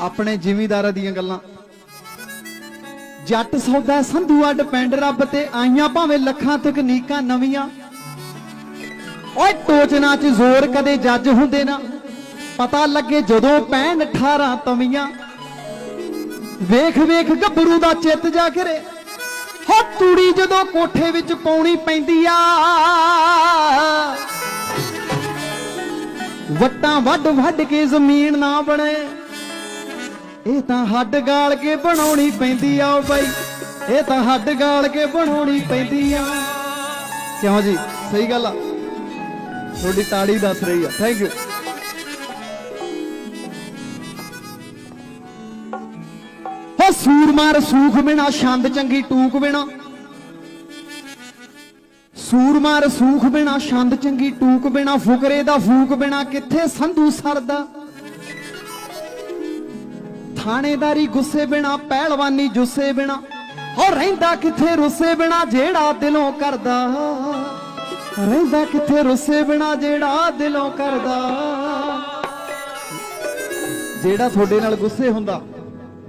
ਆਪਣੇ ਜ਼ਿਮੀਦਾਰਾਂ ਦੀਆਂ ਗੱਲਾਂ। ਜੱਟ ਸੌਦਾ ਸੰਧੂਆ ਡਿਪੈਂਡ ਰੱਬ ਤੇ ਆਈਆਂ ਭਾਵੇਂ ਲੱਖਾਂ ਤਕਨੀਕਾਂ ਨਵੀਆਂ। ਓਏ ਟੋਚਨਾ ਚ ਜ਼ੋਰ ਕਦੇ ਜੱਜ ਹੁੰਦੇ ਨਾ। ਪਤਾ ਲੱਗੇ ਜਦੋਂ ਪੈਣ 18 ਤਵੀਆਂ। ਵੇਖ ਵੇਖ ਗੱਭਰੂ ਦਾ ਚਿੱਤ ਜਾ ਕਰੇ ਹੋ ਤੂੜੀ ਜਦੋਂ ਕੋਠੇ ਵਿੱਚ ਪਾਉਣੀ ਪੈਂਦੀ ਆ। ਵੱਟਾਂ ਵੱਢ ਵੱਢ ਕੇ ਜ਼ਮੀਨ ਨਾ ਬਣੇ। ਇਹ ਤਾਂ ਹੱਡ ਗਾਲ ਕੇ ਬਣਾਉਣੀ ਪੈਂਦੀ ਆ ਓ ਬਾਈ। ਇਹ ਤਾਂ ਹੱਡ ਗਾਲ ਕੇ ਬਣਾਉਣੀ ਪੈਂਦੀ ਆ। ਕਿਉਂ ਜੀ? ਸਹੀ ਗੱਲ ਆ। ਤੁਹਾਡੀ ਤਾੜੀ ਦੱਸ ਰਹੀ ਆ। ਥੈਂਕ ਯੂ ਹੋ ਸੂਰਮਾ ਰਸੂਖ ਬਿਨਾ, ਛੰਦ ਚੰਗੀ ਟੂਕ ਬਿਨਾ। ਸੂਰਮਾ ਰਸੂਖ ਬਿਨਾ, ਛੰਦ ਚੰਗੀ ਟੂਕ ਬਿਨਾ, ਫੁਕਰੇ ਦਾ ਫੂਕ ਬਿਨਾ, ਕਿੱਥੇ ਸੰਧੂ ਸਰਦਾ? ਥਾਣੇਦਾਰੀ ਗੁੱਸੇ ਬਿਨਾ, ਪਹਿਲਵਾਨੀ ਜੁੱਸੇ ਬਿਨਾ। ਹੋ ਰਹਿੰਦਾ ਕਿੱਥੇ ਰੁੱਸੇ ਬਿਨਾ, ਜਿਹੜਾ ਦਿਲੋਂ ਕਰਦਾ। ਰਹਿੰਦਾ ਕਿੱਥੇ ਰੁੱਸੇ ਬਿਨਾ, ਜਿਹੜਾ ਦਿਲੋਂ ਕਰਦਾ। ਜਿਹੜਾ ਤੁਹਾਡੇ ਨਾਲ ਗੁੱਸੇ ਹੁੰਦਾ,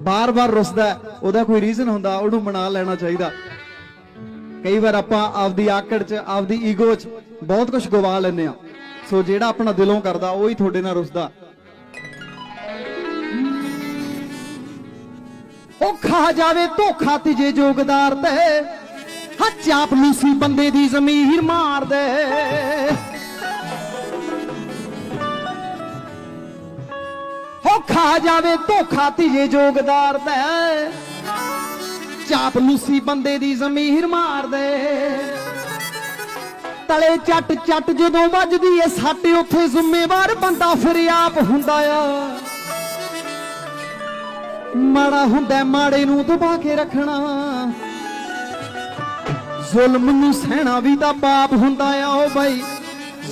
ਬਾਰ-ਬਾਰ ਰੁੱਸਦਾ, ਉਹਦਾ ਕੋਈ ਰੀਜ਼ਨ ਹੁੰਦਾ, ਉਹਨੂੰ ਮਨਾ ਲੈਣਾ ਚਾਹੀਦਾ। ਕਈ ਵਾਰ ਆਪਾਂ ਆਪਦੀ ਆਕੜ 'ਚ, ਆਪਦੀ ਈਗੋ 'ਚ ਬਹੁਤ ਕੁਝ ਗਵਾ ਲੈਂਦੇ ਆ ਸੋ ਜਿਹੜਾ ਆਪਣਾ ਦਿਲੋਂ ਕਰਦਾ, ਉਹ ਹੀ ਤੁਹਾਡੇ ਨਾਲ ਰੁੱਸਦਾ। ਉਹ ਖਾ ਜਾਵੇ, ਧੋਖਾ ਤੀਜੇ ਜੋਗਦਾਰ ਤੇ। ਹਾ ਚਾਪਲੂਸੀ ਬੰਦੇ ਦੀ ਜ਼ਮੀਰ ਮਾਰ ਦੇ। ਹੋ ਖਾ ਜਾਵੇ, ਧੋਖਾ ਤੀਜੇ ਜੋਗਦਾਰ ਤੇ। ਚਾਪਲੂਸੀ ਬੰਦੇ ਦੀ ਜ਼ਮੀਰ ਮਾਰ ਦੇ। ਤਲੇ ਚੱਟ ਚੱਟ ਜਦੋਂ ਵੱਜਦੀ ਏ, ਸਾਡੇ ਉੱਥੇ ਜ਼ਿੰਮੇਵਾਰ ਬੰਦਾ ਫਿਰ ਆਪ ਹੁੰਦਾ ਆ। ਮਾੜਾ ਹੁੰਦਾ ਮਾੜੇ ਨੂੰ ਦਬਾ ਕੇ ਰੱਖਣਾ। ਜ਼ੁਲਮ ਨੂੰ ਸਹਿਣਾ ਵੀ ਤਾਂ ਪਾਪ ਹੁੰਦਾ ਆ, ਓ ਬਾਈ।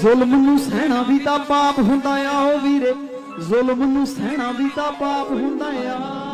ਜ਼ੁਲਮ ਨੂੰ ਸਹਿਣਾ ਵੀ ਤਾਂ ਪਾਪ ਹੁੰਦਾ ਆ, ਓ ਵੀਰੇ। ਜ਼ੁਲਮ ਨੂੰ ਸਹਿਣਾ ਵੀ ਤਾਂ ਪਾਪ ਹੁੰਦਾ ਆ।